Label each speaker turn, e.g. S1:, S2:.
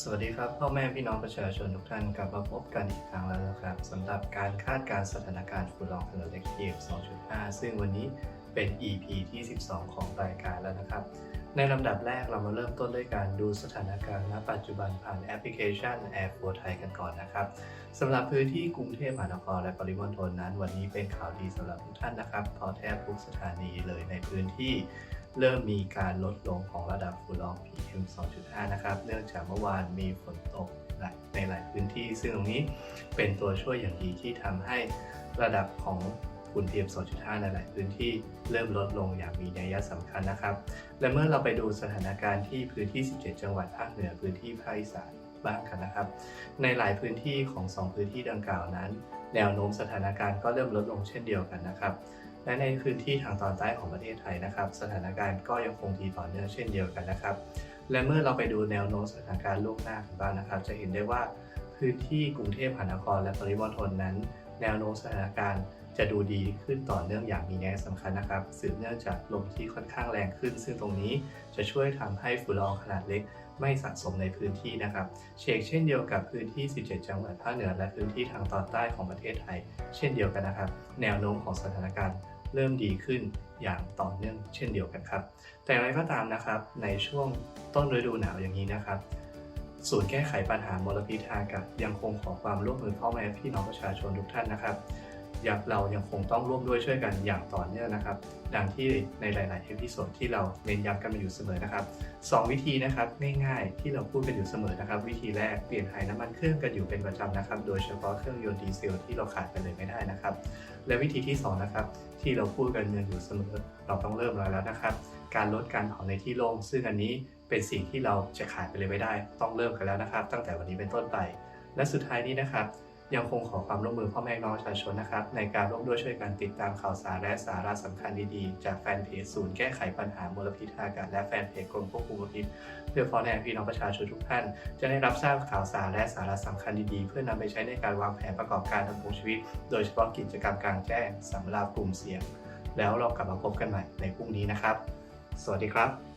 S1: สวัสดีครับพ่อแม่พี่น้องประชาชนทุกท่านกลับมาพบกันอีกครั้งแล้วนะครับสำหรับการคาดการสถานการณ์ฝุ่นละอองขนาดเล็ก PM 2.5 ซึ่งวันนี้เป็น EP ที่ 12 ของรายการแล้วนะครับ ในลำดับแรกเรามาเริ่มต้นด้วยการดูสถานการณ์ณปัจจุบันผ่านแอปพลิเคชัน Air f o r ไทยกันก่อนนะครับสำหรับพื้นที่กรุงเทพมหานครและปริมณฑลนั้น วันนี้เป็นข่าวดีสำหรับทุกท่านนะครับเพราะแทบทุกสถานีเลยในพื้นที่เริ่มมีการลดลงของระดับฝุ่น PM 2.5 นะครับ เนื่องจากเมื่อวานมีฝนตกในหลายพื้นที่ ซึ่งตรงนี้เป็นตัวช่วยอย่างดีที่ทำให้ระดับของฝุ่น PM 2.5 ในหลายพื้นที่เริ่มลดลงอย่างมีนัยสำคัญนะครับ และเมื่อเราไปดูสถานการณ์ที่พื้นที่ 17 จังหวัดภาคเหนือพื้นที่ภาคอีสานบ้างกันนะครับ ในหลายพื้นที่ของ 2 พื้นที่ดังกล่าวนั้น แนวโน้มสถานการณ์ก็เริ่มลดลงเช่นเดียวกันนะครับ และในพื้นที่ทางตอนใต้ของประเทศไทยนะครับ สถานการณ์ก็ยังคงดีต่อเนื่องเช่นเดียวกันนะครับ และเมื่อเราไปดูแนวโน้มสถานการณ์ล่วงหน้ากันบ้างนะครับ จะเห็นได้ว่าพื้นที่กรุงเทพมหานครและปริมณฑลนั้น แนวโน้มสถานการณ์จะดูดีขึ้นต่อเนื่องอย่างมีนัยสำคัญนะครับสืบเนื่องจากลมที่ค่อนข้างแรงขึ้น ซึ่งตรงนี้จะช่วยทำให้ฝุ่นละอองขนาดเล็กไม่สะสมในพื้นที่นะครับ เชกเช่นเดียวกับพื้นที่ 17 จังหวัดภาคเหนือและพื้นที่ทางตอนใต้ของประเทศไทย เช่นเดียวกันนะครับ แนวโน้มของสถานการณ์ เริ่มดีขึ้นอย่างต่อเนื่องเช่นเดียวกันครับ แต่อย่างไรก็ตามนะครับในช่วงต้นฤดูหนาวอย่างนี้นะครับศูนย์แก้ไขปัญหามลพิษทางอากาศยังคงขอความร่วมมือพ่อแม่พี่น้องประชาชนทุกท่านนะครับอยากเรายังคงต้องร่วมด้วยช่วยกันอย่างต่อเนื่องนะครับ ดังที่ในหลาย ๆ เอพิโซดที่เราเน้นย้ำกันมาอยู่เสมอนะครับสองวิธีนะครับง่ายๆที่เราพูดกันอยู่เสมอนะครับ วิธีแรกเปลี่ยนถ่ายน้ำมันเครื่องกันอยู่เป็นประจำนะครับ โดยเฉพาะเครื่องยนต์ดีเซลที่เราขาดไปเลยไม่ได้นะครับ และวิธีที่สองนะครับที่เราพูดกันอยู่เสมอเราต้องเริ่มแล้วนะครับ การลดการเผาในที่โล่งซึ่งอันนี้เป็นสิ่งที่เราจะขาดไปเลยไม่ได้ ต้องเริ่มกันแล้วนะครับ ตั้งแต่วันนี้เป็นต้นไป และสุดท้ายนี้นะครับ ยังคงขอความร่วมมือพ่อแม่น้องประชาชนนะครับ ในการร่วมด้วยช่วยกันติดตามข่าวสารและสาระสำคัญดีๆ จากแฟนเพจศูนย์แก้ไขปัญหามลพิษทางอากาศและแฟนเพจกรมควบคุมมลพิษเพื่อพ่อแม่พี่น้องประชาชนทุกท่าน จะได้รับทราบข่าวสารและสาระสำคัญดีๆ เพื่อนำไปใช้ในการวางแผนประกอบการดำรงชีวิต โดยเฉพาะกิจกรรมกลางแจ้งสำหรับกลุ่มเสี่ยง แล้วเรากลับมาพบกันใหม่ในพรุ่งนี้นะครับ สวัสดีครับ